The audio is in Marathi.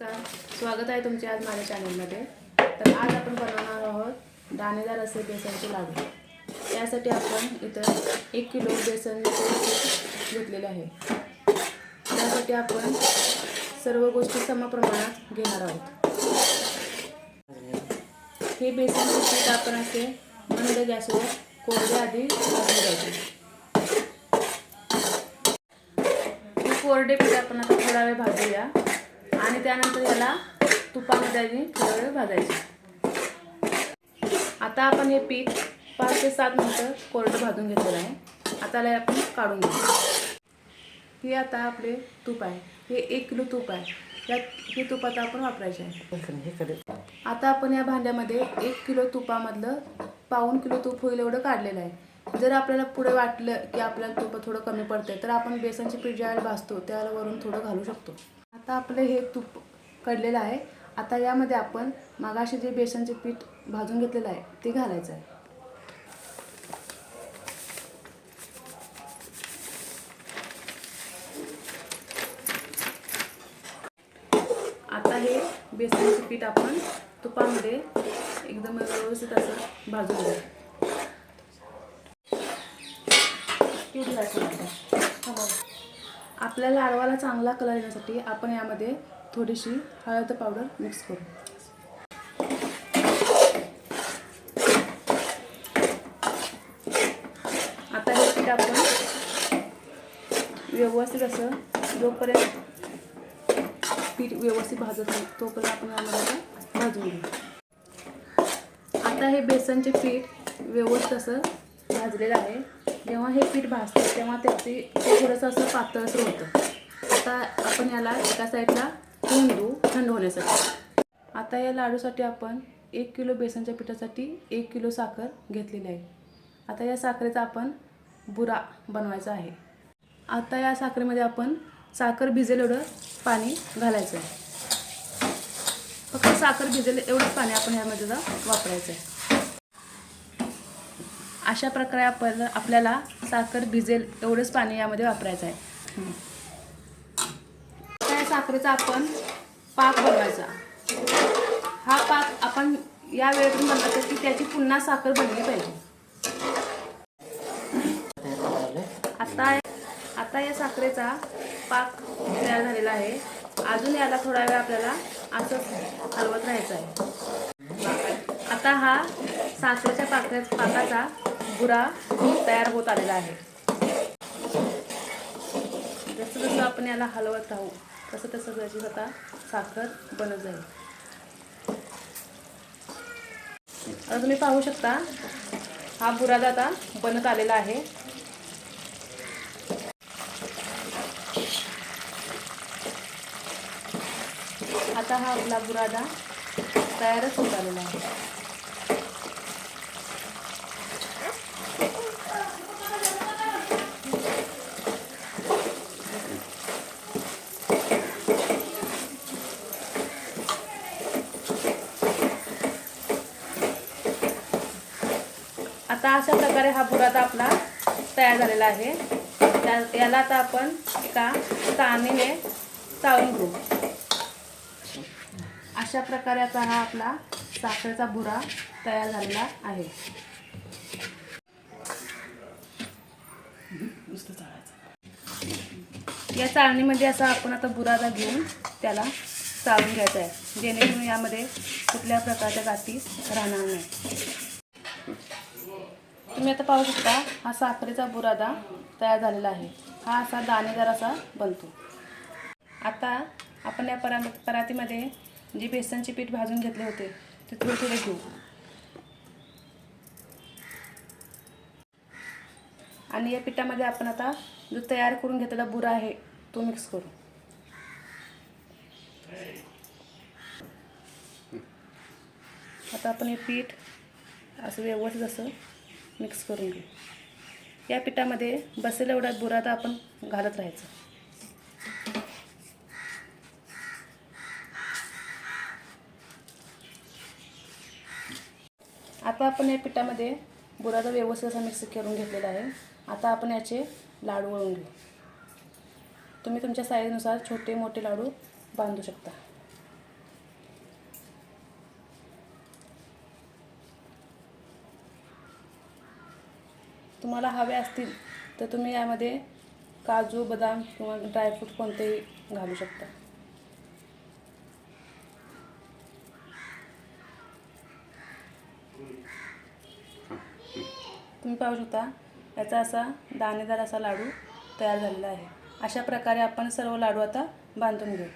स्वागत आहे तुमचे आज माझ्या चॅनलमध्ये. तर आज आपण बनवणार आहोत दाणेदार असे बेसनचे लाडू. त्यासाठी आपण इथं एक किलो बेसन घेतलेले आहे. त्यासाठी आपण सर्व गोष्टी समप्रमाणात घेणार आहोत. हे बेसनचे पीठ आपण असे मंद गॅसवर कोरडे आधी भाजून घ्यायचे. हे कोरडे पीठ आपण आता थोडा वेळ भाजूया. त्यानंतर याला तुपामध्ये आधी थोडा वेळ भाजायचे. आता आपण हे पीठ पाच ते सात मिनटं कोरडं भाजून घेतलेलं आहे. आता याला आपण काढून घेऊ. हे आता आपले तूप आहे. हे एक किलो तूप आहे. त्यात हे तूप आता आपण वापरायचे आहे. आता आपण या भांड्यामध्ये एक किलो तुपामधलं पाऊण किलो तूप होईल एवढं काढलेलं आहे. जर आपल्याला पुढे वाटलं की आपल्याला तूप थोडं कमी पडतंय तर आपण बेसनचे पीठ ज्यावेळेला भाजतो त्याला वरून थोडं घालू शकतो. आता आपलं हे तूप कडलेलं आहे. आता यामध्ये आपण मागाशी जे बेसनचे पीठ भाजून घेतलेलं आहे ते घालायचं आहे. आता हे बेसनचे पीठ आपण तुपामध्ये एकदम व्यवस्थित असं भाजून घ्या पीठ घालायचं आपल्या लाडवाला चांगला कलर येण्यासाठी आपण यामध्ये थोडीशी हळद पावडर मिक्स करू. आता हे पीठ आपण व्यवस्थित असं जोपर्यंत पीठ व्यवस्थित भाजत नाही तोपर्यंत आपण यामध्ये भाजून घेऊ. आता हे बेसनचे पीठ व्यवस्थित असं भाजलेलं आहे. जेव्हा हे पीठ भाजतं तेव्हा त्याची ते थोडंसं असं पातळसर होतं. आता आपण याला एका साईडला ठेवून देऊ थंड होण्यासाठी. आता या लाडूसाठी आपण एक किलो बेसनच्या पिठासाठी एक किलो साखर घेतलेली आहे. आता या साखरेचा आपण बुरा बनवायचा आहे. आता या साखरेमध्ये आपण साखर भिजेल एवढं पाणी घालायचं आहे. फक्त साखर भिजेल एवढंच पाणी आपण यामध्ये वापरायचं आहे. अशा प्रकारे आपण आपल्याला साखर भिजेल एवढंच पाणी यामध्ये वापरायचं आहे. त्या साखरेचा आपण पाक बनवायचा. हा पाक आपण या वेळेतून बनवायचा की त्याची पुन्हा साखर बनली पाहिजे. आता आता या साखरेचा पाक तयार झालेला आहे. अजून याला थोडा वेळ आपल्याला असंच हलवत राहायचं आहे. आता हा साखरेच्या पाक पाकाचा बुरा तयार होत आलेला आहे. जसं जसं आपण याला हलवत राहू तसं तसं त्याची आता साखर बनत जाईल. आता तुम्ही पाहू शकता हा बुरादा आता बनत आलेला आहे. आता हा आपला बुरादा तयारच होत आलेला आहे. आता अशा प्रकारे हा बुरादा आपला तयार झालेला आहे. त्या याला आता आपण एका चाळणीने चाळून घेऊ. अशा प्रकारे आता हा आपला साखरेचा बुरा तयार झालेला आहे. या चाळणीमध्ये असा आपण आता बुरादा घेऊन त्याला चाळून घ्यायचा आहे. जेणेकरून यामध्ये कुठल्या प्रकारच्या गाठी राहणार नाही. तुम्ही आता पाहू शकता हा साखरेचा बुरादा तयार झालेला आहे. हा असा दाणेदार असा बनतो. आता आपण या परा परातीमध्ये जे बेसनचे पीठ भाजून घेतले होते ते थोडे थोडे घेऊ. आणि या पिठामध्ये आपण आता जो तयार करून घेतलेला बुरा आहे तो मिक्स करू. आता आपण हे पीठ असं व्यवस्थित असं मिक्स करून घेऊ. या पिठामध्ये बसेल एवढा बुरादा आपण घालत राहायचं. आता आपण या पिठामध्ये बुरादा व्यवस्थित असा मिक्स करून घेतलेला आहे. आता आपण याचे लाडू वळून घेऊ. तुम्ही तुमच्या साईजनुसार छोटे मोठे लाडू बांधू शकता. तुम्हाला हवे असतील तर तुम्ही यामध्ये काजू बदाम किंवा ड्रायफ्रूट कोणतेही घालू शकता. तुम्ही पाहू शकता याचा असा दाणेदार असा लाडू तयार झालेला आहे. अशा प्रकारे आपण सर्व लाडू आता बांधून घेऊ.